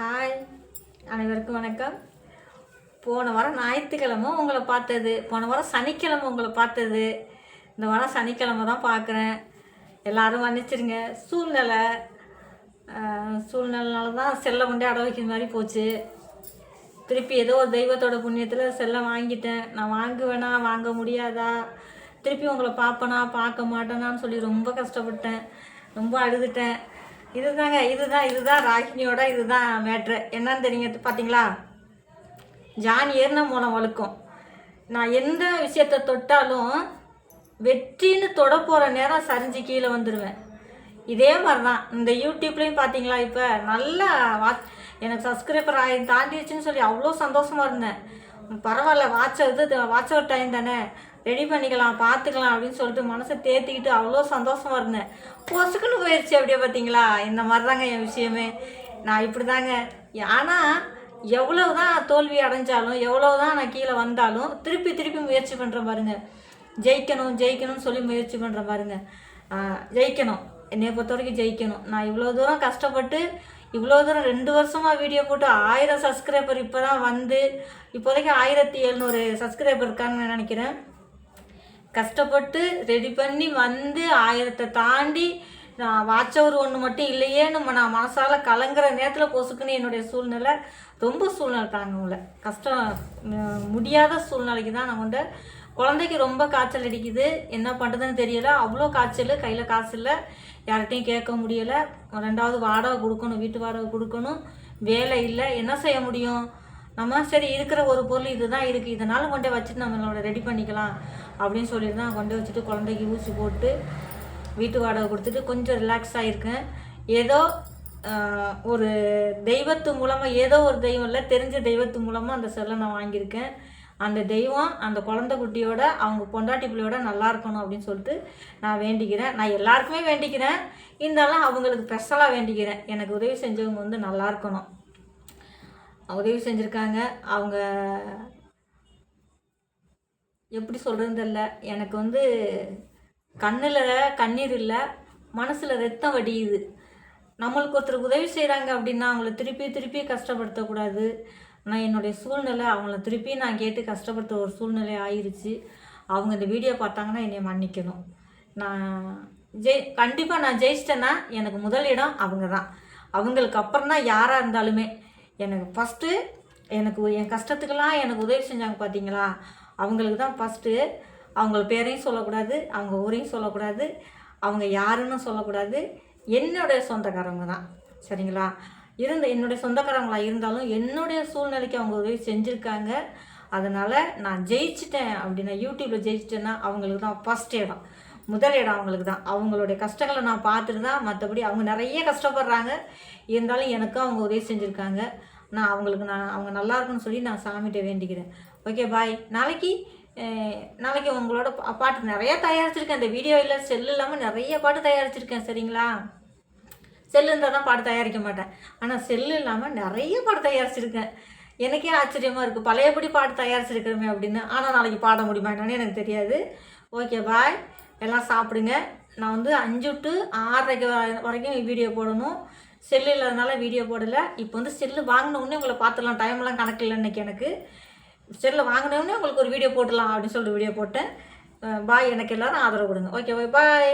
Hi அனைவருக்கும் வணக்கம். போன வாரம் ஞாயிற்றுக்கிழமை உங்களை பார்த்தது. போன வாரம் சனிக்கிழமை உங்களை பார்த்தது. இந்த வாரம் சனிக்கிழமை தான் பார்க்குறேன். எல்லோரும் மன்னிச்சிருங்க சூழ்நிலை சூழ்நிலைனால தான் செல்லை கொண்டே அட வைக்கிற மாதிரி போச்சு. திருப்பி ஏதோ ஒரு தெய்வத்தோட புண்ணியத்தில் செல்லை வாங்கிட்டேன். நான் வாங்குவேனா வாங்க முடியாதா? திருப்பி உங்களை பார்ப்பனா பார்க்க மாட்டேனான்னு சொல்லி ரொம்ப கஷ்டப்பட்டேன். ரொம்ப அழுதுட்டேன். இதுதாங்க இதுதான் இதுதான் ராகினியோட இதுதான் மேட்ரு என்னன்னு தெரியுங்க பார்த்தீங்களா ஜான் ஏறின மூலம் வழுக்கும். நான் எந்த விஷயத்தை தொட்டாலும் வெற்றின்னு தொட போகிற நேரம் சரிஞ்சு கீழே வந்துடுவேன் இதே மாதிரி தான் இந்த யூடியூப்லேயும் பார்த்தீங்களா இப்போ? நல்லா வா எனக்கு சப்ஸ்கிரைபர் ஆகி தாண்டிடுச்சுன்னு சொல்லி அவ்வளோ சந்தோஷமாக இருந்தேன். பரவாயில்ல வாட்ச் இது வாட்ச் அவுட் டைம் தானே. ரெடி பண்ணிக்கலாம் பார்த்துக்கலாம் அப்படின்னு சொல்லிட்டு மனசை தேத்திக்கிட்டு அவ்வளோ சந்தோஷமாக இருந்தேன். பொசுக்குன்னு போயிடுச்சு அப்படியே பார்த்தீங்களா இந்த மாதிரி தாங்க என் விஷயமே. நான் இப்படி தாங்க ஆனால் எவ்வளவு தான் தோல்வி அடைஞ்சாலும் எவ்வளோ தான் நான் கீழே வந்தாலும் திருப்பி திருப்பி முயற்சி பண்ணுறேன் பாருங்க. ஜெயிக்கணும் ஜெயிக்கணும்னு சொல்லி முயற்சி பண்ணுறேன் பாருங்க. ஜெயிக்கணும். என்னை பொறுத்த வரைக்கும் ஜெயிக்கணும். நான் இவ்வளோ தூரம் கஷ்டப்பட்டு இவ்வளோ தூரம் ரெண்டு வருஷமாக வீடியோ போட்டு ஆயிரம் சப்ஸ்கிரைபர் இப்போ தான் வந்து இப்போதைக்கு ஆயிரத்தி எழுநூறு சப்ஸ்கிரைபர் இருக்கான்னு நினைக்கிறேன். கஷ்டப்பட்டு ரெடி பண்ணி வந்து ஆயிரத்தை தாண்டி நான் வாட்சவர் ஒன்று மட்டும் இல்லையே நம்ம நான் மனசால் கலங்குற நேரத்தில் பொசுக்குன்னு என்னுடைய சூழ்நிலை ரொம்ப சூழ்நிலை தாங்க உங்களை கஷ்டம் முடியாத சூழ்நிலைக்கு தான் நான் கொண்டு குழந்தைக்கு ரொம்ப காய்ச்சல் அடிக்குது. என்ன பண்ணுறதுன்னு தெரியல. அவ்வளோ காய்ச்சல் கையில் காசு இல்லை. யார்கிட்டையும் கேட்க முடியலை. ரெண்டாவது வாடகை கொடுக்கணும் வீட்டு வாடகை கொடுக்கணும். வேலை இல்லை. என்ன செய்ய முடியும்? நம்ம சரி இருக்கிற ஒரு பொருள் இதுதான் இருக்குது இதனால் கொண்டே வச்சுட்டு நம்மளோட ரெடி பண்ணிக்கலாம் அப்படின்னு சொல்லிட்டு தான் கொண்டு வச்சுட்டு குழந்தைக்கு ஊசி போட்டு வீட்டு வாடகை கொடுத்துட்டு கொஞ்சம் ரிலாக்ஸ் ஆகிருக்கேன் ஏதோ ஒரு தெய்வத்து மூலமாக ஏதோ ஒரு தெய்வம் இல்லை தெரிஞ்ச தெய்வத்து மூலமாக அந்த செல்லை நான் வாங்கியிருக்கேன். அந்த தெய்வம் அந்த குழந்தை குட்டியோட அவங்க பொண்டாட்டி பிள்ளையோட நல்லா இருக்கணும் அப்படின்னு சொல்லிட்டு நான் வேண்டிக்கிறேன். நான் எல்லாருக்குமே வேண்டிக்கிறேன். இருந்தாலும் அவங்களுக்கு ஸ்பெஷலாக வேண்டிக்கிறேன். எனக்கு உதவி செஞ்சவங்க வந்து நல்லா இருக்கணும். உதவி செஞ்சுருக்காங்க. அவங்க எப்படி சொல்கிறது தெரில எனக்கு வந்து கண்ணில் கண்ணீர் இல்லை மனசில் ரத்தம் வடியுது. நம்மளுக்கு ஒருத்தருக்கு உதவி செய்கிறாங்க அப்படின்னா அவங்கள திருப்பி திருப்பி கஷ்டப்படுத்தக்கூடாது. ஆனால் என்னுடைய சூழ்நிலை அவங்கள திருப்பி நான் கேட்டு கஷ்டப்படுத்த ஒரு சூழ்நிலை ஆயிடுச்சு அவங்க இந்த வீடியோ பார்த்தாங்கன்னா என்னை மன்னிக்கணும். நான் ஜெய் கண்டிப்பாக நான் ஜெயிச்சிட்டேன்னா எனக்கு முதல் இடம் அவங்க தான் அவங்களுக்கு அப்புறம் தான் யாராக இருந்தாலுமே எனக்கு ஃபஸ்ட்டு எனக்கு என் கஷ்டத்துக்கெல்லாம் எனக்கு உதவி செஞ்சாங்க பார்த்தீங்களா அவங்களுக்கு தான் ஃபஸ்ட்டு அவங்கள பேரையும் சொல்லக்கூடாது அவங்க ஊரையும் சொல்லக்கூடாது அவங்க யாருன்னு சொல்லக்கூடாது. என்னுடைய சொந்தக்காரங்க தான் சரிங்களா? இருந்த என்னுடைய சொந்தக்காரங்களா இருந்தாலும் என்னுடைய சூழ்நிலைக்கு அவங்க உதவி செஞ்சுருக்காங்க. அதனால் நான் ஜெயிச்சிட்டேன் அப்படின்னா யூடியூப்பில் ஜெயிச்சிட்டேன்னா அவங்களுக்கு தான் ஃபஸ்ட் இடம். முதல் இடம் அவங்களுக்கு தான். அவங்களுடைய கஷ்டங்களை நான் பார்த்துட்டு தான் மற்றபடி அவங்க நிறைய கஷ்டப்படுறாங்க. இருந்தாலும் எனக்கும் அவங்க உதவி செஞ்சுருக்காங்க. நான் அவங்களுக்கு நான் அவங்க நல்லா இருக்குன்னு சொல்லி நான் சாமிகிட்ட வேண்டிக்கிறேன். ஓகே பாய் நாளைக்கு நாளைக்கு உங்களோட பா- பாட்டு நிறைய தயாரிச்சிருக்கேன். இந்த வீடியோ இல்லை செல்லு இல்லாமல் நிறைய பாட்டு தயாரிச்சிருக்கேன். சரிங்களா? செல்லு இருந்தால் தான் பாட்டு தயாரிக்க மாட்டேன். ஆனால் செல்லு இல்லாமல் நிறைய பாட்டு தயாரிச்சிருக்கேன். எனக்கே ஆச்சரியமாக இருக்குது பழையபடி பாட்டு தயாரிச்சிருக்கிறோமே அப்படின்னு. ஆனால் நாளைக்கு பாட முடியுமா என்னன்னு எனக்கு தெரியாது. Okay bye. எல்லாம் சாப்பிடுங்க. நான் வந்து அஞ்சு டு ஆறரைக்கு வரைக்கும் வீடியோ போடணும். செல்லு இல்லாதனால வீடியோ போடலை. இப்போ வந்து செல்லு வாங்கின உடனே உங்களை பார்த்துடலாம். டைம்லாம் கணக்கு இல்லை இன்னைக்கு எனக்கு. செல்லு வாங்கின உடனே உங்களுக்கு ஒரு வீடியோ போட்டுடலாம் அப்படின்னு சொல்லிட்டு வீடியோ போட்டேன். பாய். எனக்கு எல்லாரும் ஆதரவு கொடுங்க. Okay bye.